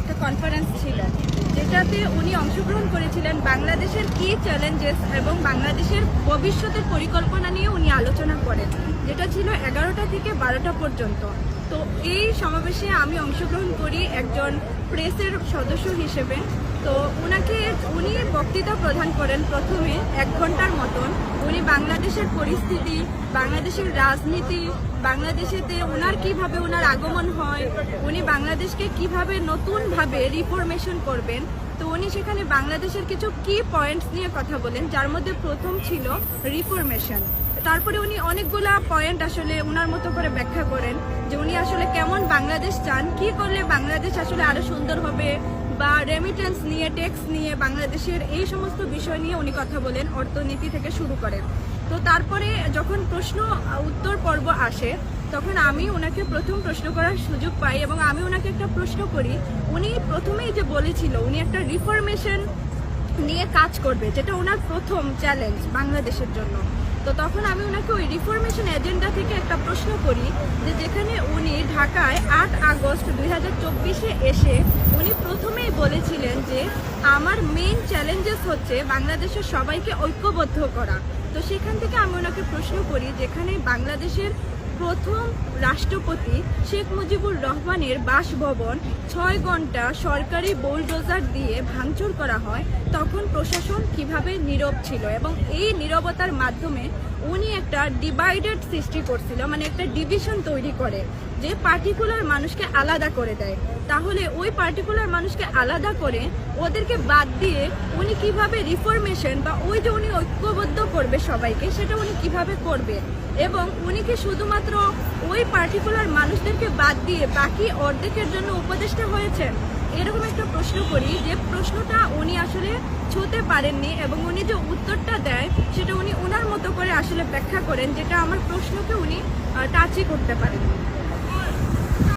একটা কনফারেন্স ছিল যেটাতে উনি অংশগ্রহণ করেছিলেন বাংলাদেশের কি চ্যালেঞ্জেস এবং বাংলাদেশের ভবিষ্যতের পরিকল্পনা নিয়ে উনি আলোচনা করেন, যেটা ছিল এগারোটা থেকে বারোটা পর্যন্ত। তো এই সমাবেশে আমি অংশগ্রহণ করি একজন প্রেসের সদস্য হিসেবে। তো উনাকে, উনি বক্তৃতা প্রদান করেন প্রথমে এক ঘণ্টার মতন। উনি বাংলাদেশের পরিস্থিতি, বাংলাদেশের রাজনীতি, বাংলাদেশেতে ওনার কীভাবে ওনার আগমন হয়, উনি বাংলাদেশকে কীভাবে নতুনভাবে রিফরমেশন করবেন, তো উনি সেখানে বাংলাদেশের কিছু কি পয়েন্টস নিয়ে কথা বলেন, যার মধ্যে প্রথম ছিল রিফরমেশন তারপরে উনি অনেকগুলা পয়েন্ট আসলে ওনার মতো করে ব্যাখ্যা করেন যে উনি আসলে কেমন বাংলাদেশ চান, কি করলে বাংলাদেশ আসলে আরও সুন্দর হবে বা রেমিটেন্স নিয়ে ট্যাক্স নিয়ে বাংলাদেশের এই সমস্ত বিষয় নিয়ে উনি কথা বলেন, অর্থনীতি থেকে শুরু করেন। তো তারপরে যখন প্রশ্ন, উত্তর পর্ব আসে, তখন আমি ওনাকে প্রথম প্রশ্ন করার সুযোগ পাই এবং আমি ওনাকে একটা প্রশ্ন করি। উনি প্রথমেই যে বলেছিল, উনি একটা রিফরমেশন নিয়ে কাজ করবে, যেটা ওনার প্রথম চ্যালেঞ্জ বাংলাদেশের জন্য। তো তখন আমি ওনাকে ওই রিফরমেশন এজেন্ডা থেকে একটা প্রশ্ন করি যে যেখানে উনি ঢাকায় আট আগস্ট দুই হাজার চব্বিশে এসে উনি প্রথমেই বলেছিলেন যে আমার মেইন চ্যালেঞ্জেস হচ্ছে বাংলাদেশের সবাইকে ঐক্যবদ্ধ করা। তো সেখান থেকে আমি ওনাকে প্রশ্ন করি, যেখানে বাংলাদেশের প্রথম রাষ্ট্রপতি শেখ মুজিবুর রহমানের বাসভবন ছয় ঘণ্টা সরকারি বোলডোজার দিয়ে ভাঙচুর করা হয়, তখন প্রশাসন কীভাবে নীরব ছিল এবং এই নীরবতার মাধ্যমে উনি একটা ডিভাইডেড সৃষ্টি করছিল মানে একটা ডিভিশন তৈরি করে। যে পার্টিকুলার মানুষকে আলাদা করে দেয়। তাহলে ওই পার্টিকুলার মানুষকে আলাদা করে ওদেরকে বাদ দিয়ে উনি কীভাবে রিফরমেশন বা ওই যে উনি ঐক্যবদ্ধ করবে সবাইকে, সেটা উনি কীভাবে করবে? এবং উনি কি শুধুমাত্র ওই পার্টিকুলার মানুষদেরকে বাদ দিয়ে বাকি অর্ধেকের জন্য উপদেষ্টা হয়েছেন? এরকম একটা প্রশ্ন করি যে প্রশ্নটা উনি আসলে ছুঁতে পারেননি এবং উনি যে উত্তরটা দেয়, সেটা উনি ওনার মতো করে আসলে ব্যাখ্যা করেন, যেটা আমার প্রশ্নকে উনি টাচই করতে পারেন